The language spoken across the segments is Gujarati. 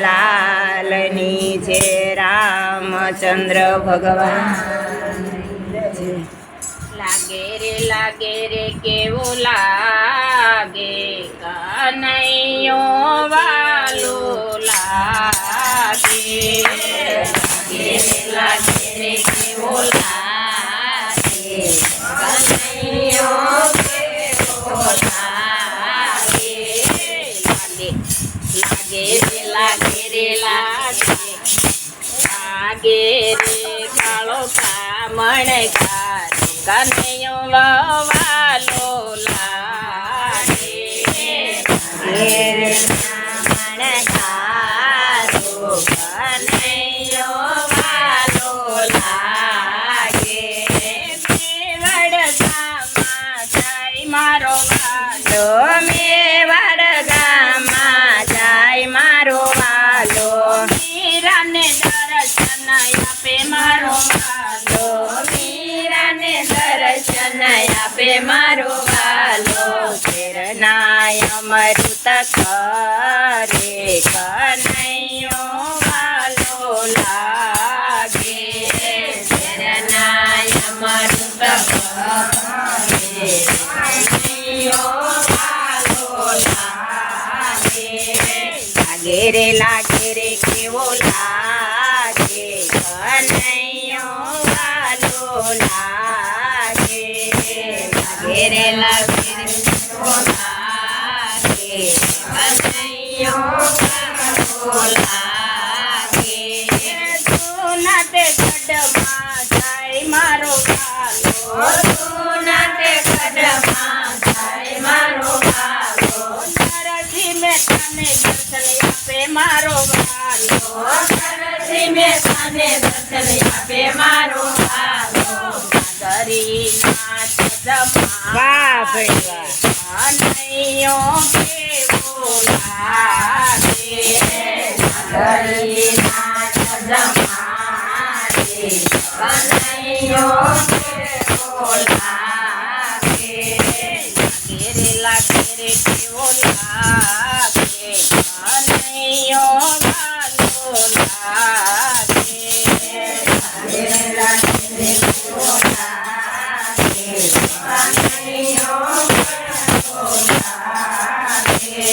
લાલની છે રામચંદ્ર ભગવાન. લાગે રે લાગે રે કેવો લાગે કનૈયો વાલો. ઘેરેલા લાગે રે લાગે લાગે રે કાળો કામણ કાર કનૈયો વાલો લાગે અમૃત કરે કનૈયો વાલો લાગે. શેરનાય અમૃત કરે કનૈયો વાલો લાગે. લાગે રે લાગે રે કેવો લાગે. કનૈયો વાલો લાગે. લાગે રે લાગે મારો વાલો સરસી મેં તને દર્શન આપે મારો વાલો કરી નાચ જમા વાહ ભાઈ વાહ કનૈયો કેવો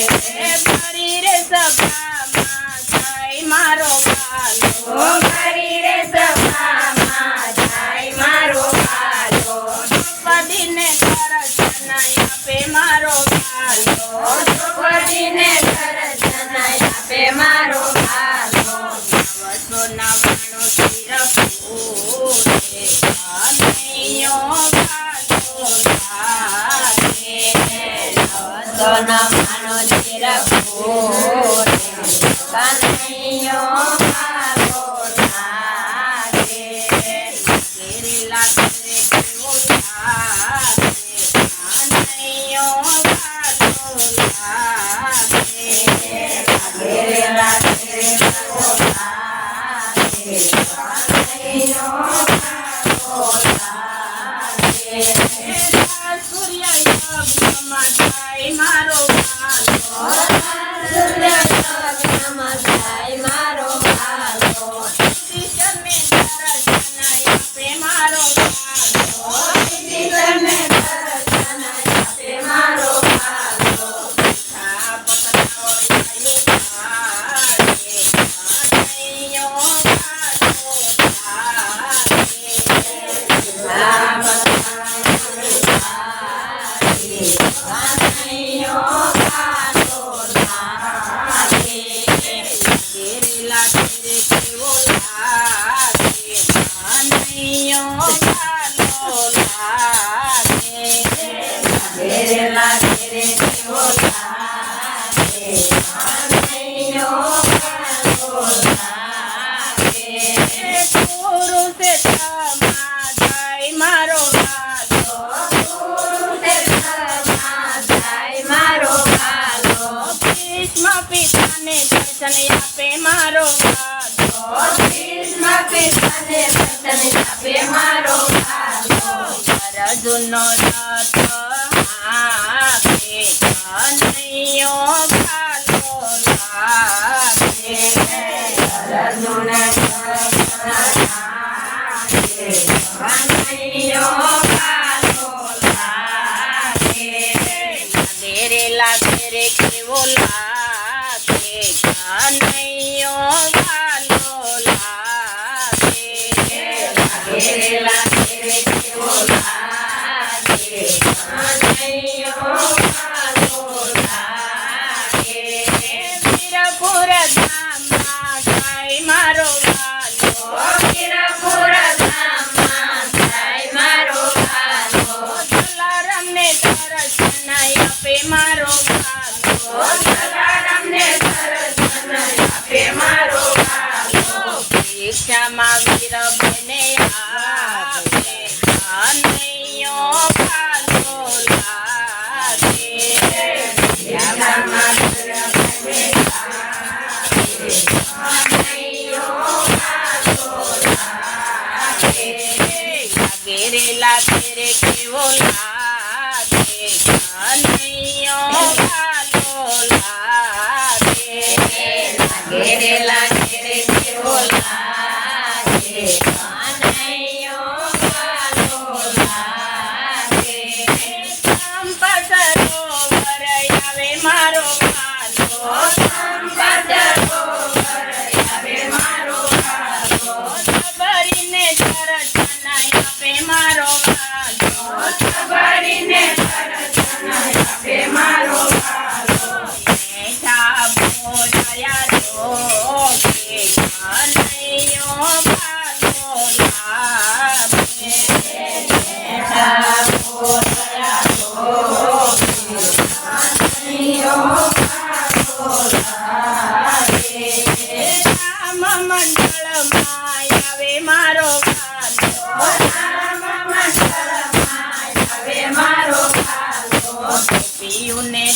મારી રે સભામાં જાય મારો વાલો મારી રે સભામાં જાય મારો વાલો દ્રૌપદીને દર્શન આપે મારો વાલો દ્રૌપદીને દર્શન આપે મારો વાલો નવસો નવાણું શિર પૂરે કનૈયો વાલો લાગે. પૂરે કનૈયો વચન આપે મારો કૃષ્ણ કૃષ્ણ વચન કેવો લાગે ないよ。desayuné,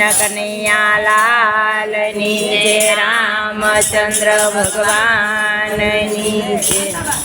કૃષ્ણ કનૈયાલાલની જય રામચંદ્ર ભગવાનની જય